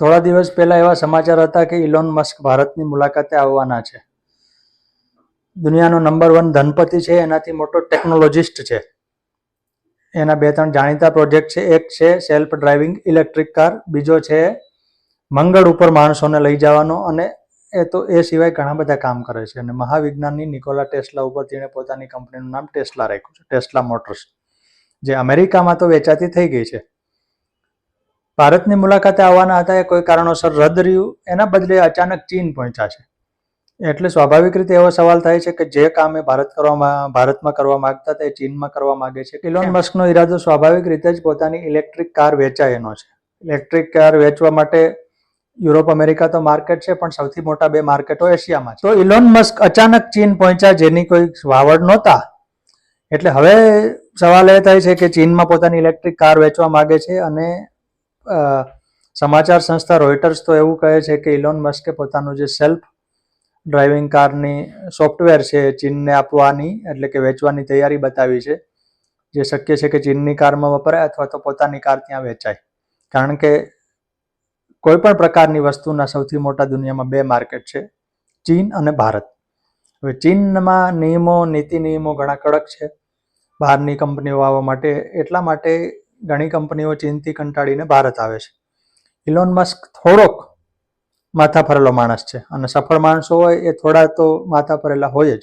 થોડા દિવસ પહેલા એવા સમાચાર હતા કે ઇલોન મસ્ક ભારતની મુલાકાતે આવવાના છે. દુનિયાનો નંબર વન ધનપતિ છે, એનાથી મોટો ટેકનોલોજીસ્ટ છે. એના બે ત્રણ જાણીતા પ્રોજેક્ટ છે, એક છે સેલ્ફ ડ્રાઇવિંગ ઇલેક્ટ્રિક કાર બીજો છે મંગળ ઉપર માણસોને લઈ જવાનો અને એ તો એ સિવાય ઘણા બધા કામ કરે છે. અને મહાવિજ્ઞાનની નિકોલા ટેસ્લા ઉપર તેણે પોતાની કંપનીનું નામ ટેસ્લા રાખ્યું છે, ટેસ્લા મોટર્સ. જે અમેરિકામાં તો વેચાતી થઈ ગઈ છે. ભારતની મુલાકાતે આવવાના હતા એ કોઈ કારણોસર રદ રહ્યું એના બદલે અચાનક ચીન પહોંચ્યા છે. એટલે સ્વાભાવિક રીતે એવો સવાલ થાય છે કે જે કામ એ ભારત કરવામાં ભારતમાં કરવા માંગતા હતા એ ચીનમાં કરવા માંગે છે. ઇલોન મસ્કનો ઈરાદો સ્વાભાવિક રીતે જ પોતાની ઇલેક્ટ્રિક કાર વેચાય એનો છે. ઇલેક્ટ્રિક કાર વેચવા માટે યુરોપ અમેરિકા તો માર્કેટ છે પણ સૌથી મોટા બે માર્કેટો એશિયામાં છે. તો ઇલોન મસ્ક અચાનક ચીન પહોંચ્યા જેની કોઈ વાવડ નહોતા. એટલે હવે સવાલ એ થાય છે કે ચીનમાં પોતાની ઇલેક્ટ્રિક કાર વેચવા માંગે છે અને સમાચાર સંસ્થા રોયટર્સ તો એવું કહે છે કે ઇલોન મસ્કે પોતાનું જે સેલ્ફ ડ્રાઇવિંગ કારની સોફ્ટવેર છે ચીનને આપવાની, એટલે કે વેચવાની તૈયારી બતાવી છે. જે શક્ય છે કે ચીનની કારમાં વપરાય અથવા તો પોતાની કાર ત્યાં વેચાય. કારણ કે કોઈ પણ પ્રકારની વસ્તુના સૌથી મોટા દુનિયામાં બે માર્કેટ છે, ચીન અને ભારત. હવે ચીનમાં નિયમો, નીતિ નિયમો ઘણા કડક છે. બહારની કંપનીઓ આવવા માટે એટલા માટે ઘણી કંપનીઓ ચીનથી કંટાળીને ભારત આવે છે. ઇલોન મસ્ક થોડોક માથા ફરેલો માણસ છે અને સફળ માણસો હોય એ થોડા તો માથા ફરેલા હોય જ.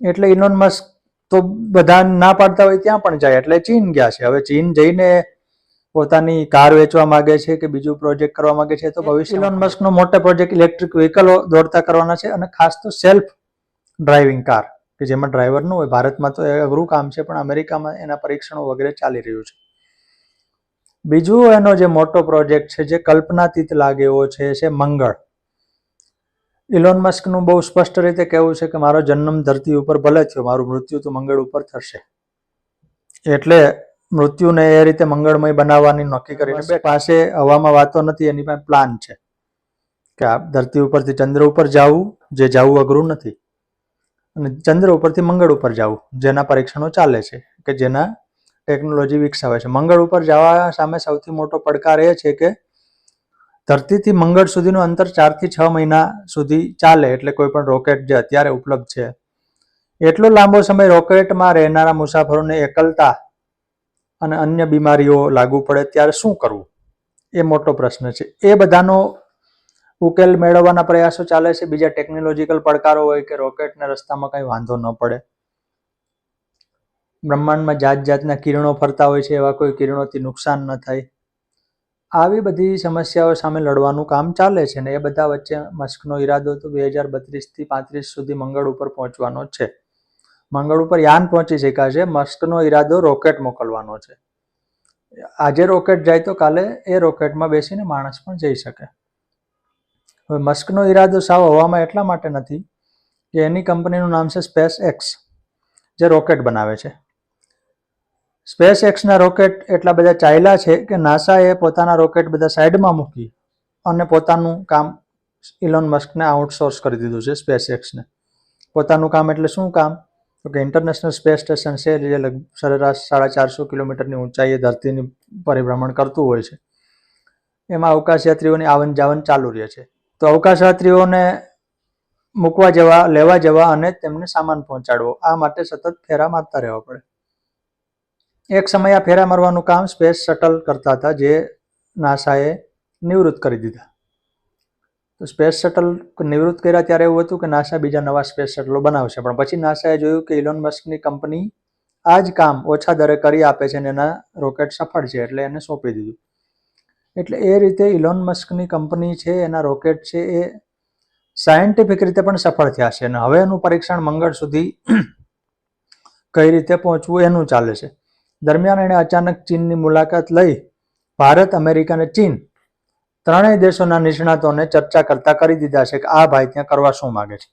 એટલે ઇલોન મસ્ક તો બધા ના પાડતા હોય ત્યાં પણ જાય એટલે ચીન ગયા છે. હવે ચીન જઈને પોતાની કાર વેચવા માંગે છે કે બીજું પ્રોજેક્ટ કરવા માંગે છે તો ભવિષ્ય ઇલોન મસ્કનો મોટો પ્રોજેક્ટ ઇલેક્ટ્રિક વ્હીકલો દોડતા કરવાના છે અને ખાસ તો સેલ્ફ ડ્રાઇવિંગ કાર. કે જેમાં ડ્રાઈવર ન હોય ભારતમાં તો એ અઘરું કામ છે પણ અમેરિકામાં એના પરીક્ષણો વગેરે ચાલી રહ્યું છે. બીજું એનો જે મોટો પ્રોજેક્ટ છે જે કલ્પનાતીત લાગે એવો છે છે મંગળ. ઇલોન મસ્કનું બહુ સ્પષ્ટ રીતે કહેવું છે કે મારો જન્મ ધરતી ઉપર ભલે થયો મારું મૃત્યુ તો મંગળ ઉપર થશે. એટલે મૃત્યુને એ રીતે મંગળમય બનાવવાની નક્કી કરીને પાસે હવામાં વાતો નથી એની પાસે પ્લાન છે. કે આ ધરતી ઉપરથી ચંદ્ર ઉપર જવું જે જવું અઘરું નથી. અને ચંદ્ર ઉપરથી મંગળ ઉપર જવું, જેના પરીક્ષણો ચાલે છે, કે જેના ટેકનોલોજી વિકસાવે છે. મંગળ ઉપર જવા સામે સૌથી મોટો પડકાર એ છે કે ધરતીથી મંગળ સુધીનું અંતર ચારથી છ મહિના સુધી ચાલે, એટલે કોઈ પણ રોકેટ જે અત્યારે ઉપલબ્ધ છે. એટલો લાંબો સમય રોકેટમાં રહેનારા મુસાફરોને એકલતા અને અન્ય બીમારીઓ લાગુ પડે, ત્યારે શું કરવું? એ મોટો પ્રશ્ન છે. એ બધાનો ઉકેલ મેળવવાના પ્રયાસો ચાલે છે. બીજા ટેકનોલોજીકલ પડકારો હોય કે રોકેટને રસ્તામાં કંઈ વાંધો ન પડે. બ્રહ્માંડમાં જાત જાતના કિરણો ફરતા હોય છે, એવા કોઈ કિરણોથી નુકસાન ન થાય. આવી બધી સમસ્યાઓ સામે લડવાનું કામ ચાલે છે ને એ બધા વચ્ચે મસ્કનો ઈરાદો તો બે હજાર બત્રીસથી પાંત્રીસ સુધી મંગળ ઉપર પહોંચવાનો છે. મંગળ ઉપર યાન પહોંચી શકાશે મસ્કનો ઈરાદો રોકેટ મોકલવાનો છે. આજે રોકેટ જાય તો કાલે એ રોકેટમાં બેસીને માણસ પણ જઈ શકે. હવે મસ્કનો ઈરાદો સાવ હવામાં એટલા માટે નથી કે એની કંપનીનું નામ છે સ્પેસ એક્સ, જે રોકેટ બનાવે છે. સ્પેસ એક્સના રોકેટ એટલા બધા ચાલ્યા છે કે નાસાએ પોતાના રોકેટ બધા સાઈડમાં મૂકી અને પોતાનું કામ ઇલોન મસ્કને આઉટસોર્સ કરી દીધું છે સ્પેસ એક્સને. પોતાનું કામ એટલે શું કામ? તો કે ઇન્ટરનેશનલ સ્પેસ સ્ટેશન છે, જે સરેરાશ સાડા ચારસો કિલોમીટરની ઊંચાઈએ ધરતીની પરિભ્રમણ કરતું હોય છે. એમાં અવકાશયાત્રીઓની આવન જાવન ચાલુ રહે છે. તો અવકાશયાત્રીઓને મૂકવા જવા, લેવા જવા અને તેમને સામાન પહોંચાડવો. આ માટે સતત ફેરા મારતા રહેવા પડે. એક સમયે આ ફેરા મારવાનું કામ સ્પેસ શટલ કરતા હતા, જે નાસાએ નિવૃત્ત કરી દીધા. તો સ્પેસ શટલ નિવૃત્ત કર્યા ત્યારે એવું હતું કે નાસા બીજા નવા સ્પેસ શટલો બનાવશે. પણ પછી નાસાએ જોયું કે ઇલોન મસ્કની કંપની આ જ કામ ઓછા દરે કરી આપે છે અને એના રોકેટ સફળ છે, એટલે એને સોંપી દીધું. એટલે એ રીતે ઇલોન મસ્કની કંપની છે, એના રોકેટ છે, એ સાયન્ટિફિક રીતે પણ સફળ થયા છે. અને હવે એનું પરીક્ષણ મંગળ સુધી કઈ રીતે પહોંચવું એનું ચાલે છે. દરમિયાન એણે અચાનક ચીનની મુલાકાત લઈ ભારત, અમેરિકા અને ચીન ત્રણેય દેશોના નિષ્ણાતોને ચર્ચા કરતા કરી દીધા છે કે આ ભાઈ ત્યાં કરવા શું માગે છે.